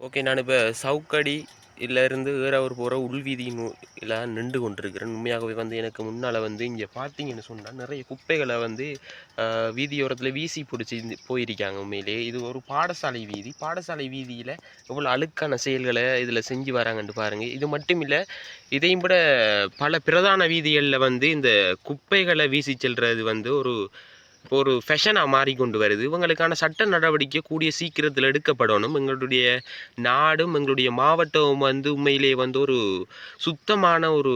Okay நான் இப்போ சவுக்கடி இருந்து ஏறாவூர் போகிற உள்வீதியின் எல்லாம் நின்று கொண்டிருக்கிறேன். உண்மையாகவே வந்து எனக்கு முன்னால் வந்து இங்கே பார்த்தீங்கன்னு சொன்னால் நிறைய குப்பைகளை வந்து வீதியோரத்தில் வீசி பிடிச்சி போயிருக்காங்க உண்மையிலேயே இது ஒரு பாடசாலை வீதி. பாடசாலை வீதியில் எவ்வளோ அழுக்கான செயல்களை இதில் செஞ்சு வராங்கன்ட்டு பாருங்கள் இது மட்டும் இல்லை இதையும் விட பல பிரதான வீதிகளில் வந்து இந்த குப்பைகளை வீசி செல்வது வந்து ஒரு ஒரு ஃபேஷனாக மாறிக்கொண்டு வருது. இவங்களுக்கான சட்ட நடவடிக்கை கூடிய சீக்கிரத்தில் எடுக்கப்படணும். எங்களுடைய நாடும் எங்களுடைய மாவட்டமும் வந்து உண்மையிலே வந்து ஒரு சுத்தமான ஒரு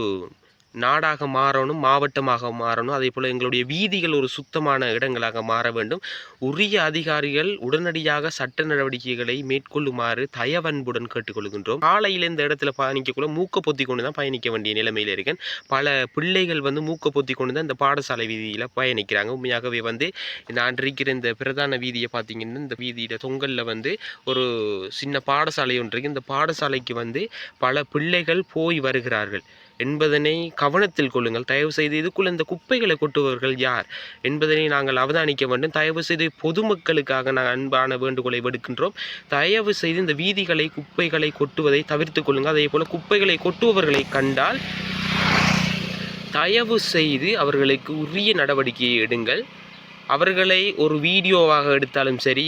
நாடாக மாறணும் மாவட்டமாக மாறணும். அதே போல் எங்களுடைய வீதிகள் ஒரு சுத்தமான இடங்களாக மாற வேண்டும். உரிய அதிகாரிகள் உடனடியாக சட்ட நடவடிக்கைகளை மேற்கொள்ளுமாறு தயவன்புடன் கேட்டுக்கொள்கின்றோம். காலையில் இந்த இடத்துல பயணிக்கக்குள்ள மூக்க பொத்தி கொண்டு தான் பயணிக்க வேண்டிய நிலைமையில் இருக்கேன். பல பிள்ளைகள் வந்து மூக்க பொத்தி கொண்டு தான் இந்த பாடசாலை வீதியில் பயணிக்கிறாங்க. உண்மையாகவே வந்து நான் இருக்கிற இந்த பிரதான வீதியை பார்த்தீங்கன்னா இந்த வீதியில் தொங்கலில் வந்து ஒரு சின்ன பாடசாலை ஒன்று இருக்குது இந்த பாடசாலைக்கு வந்து பல பிள்ளைகள் போய் வருகிறார்கள். என்பதனை கவனத்தில் கொள்ளுங்கள். தயவு செய்து இதுக்குள்ள இந்த குப்பைகளை கொட்டுபவர்கள் யார் என்பதனை நாங்கள் அவதானிக்க வேண்டும். தயவு செய்து பொதுமக்களுக்காக நாங்கள் அன்பான வேண்டுகோளை விடுக்கின்றோம். தயவு செய்து இந்த வீதிகளை குப்பைகளை கொட்டுவதை தவிர்த்து கொள்ளுங்கள். அதே போல் குப்பைகளை கொட்டுபவர்களை கண்டால் தயவு செய்து அவர்களுக்கு உரிய நடவடிக்கையை எடுங்கள். அவர்களை ஒரு வீடியோவாக எடுத்தாலும் சரி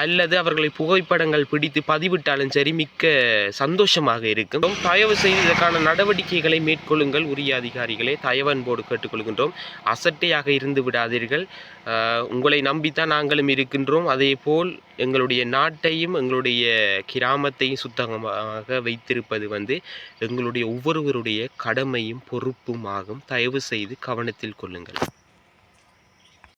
அல்லது அவர்களை புகைப்படங்கள் பிடித்து பதிவிட்டாலும் சரி மிக்க சந்தோஷமாக இருக்கும். தயவு செய்து இதற்கான நடவடிக்கைகளை மேற்கொள்ளுங்கள் உரிய அதிகாரிகளே. தயவன்போடு கேட்டுக்கொள்கின்றோம். அசட்டையாக இருந்து விடாதீர்கள். உங்களை நம்பித்தான் நாங்களும் இருக்கின்றோம். அதே போல் எங்களுடைய நாட்டையும் எங்களுடைய கிராமத்தையும் சுத்தமாக வைத்திருப்பது வந்து எங்களுடைய ஒவ்வொருவருடைய கடமையும் பொறுப்பும் ஆகும். தயவு செய்து கவனத்தில் கொள்ளுங்கள்.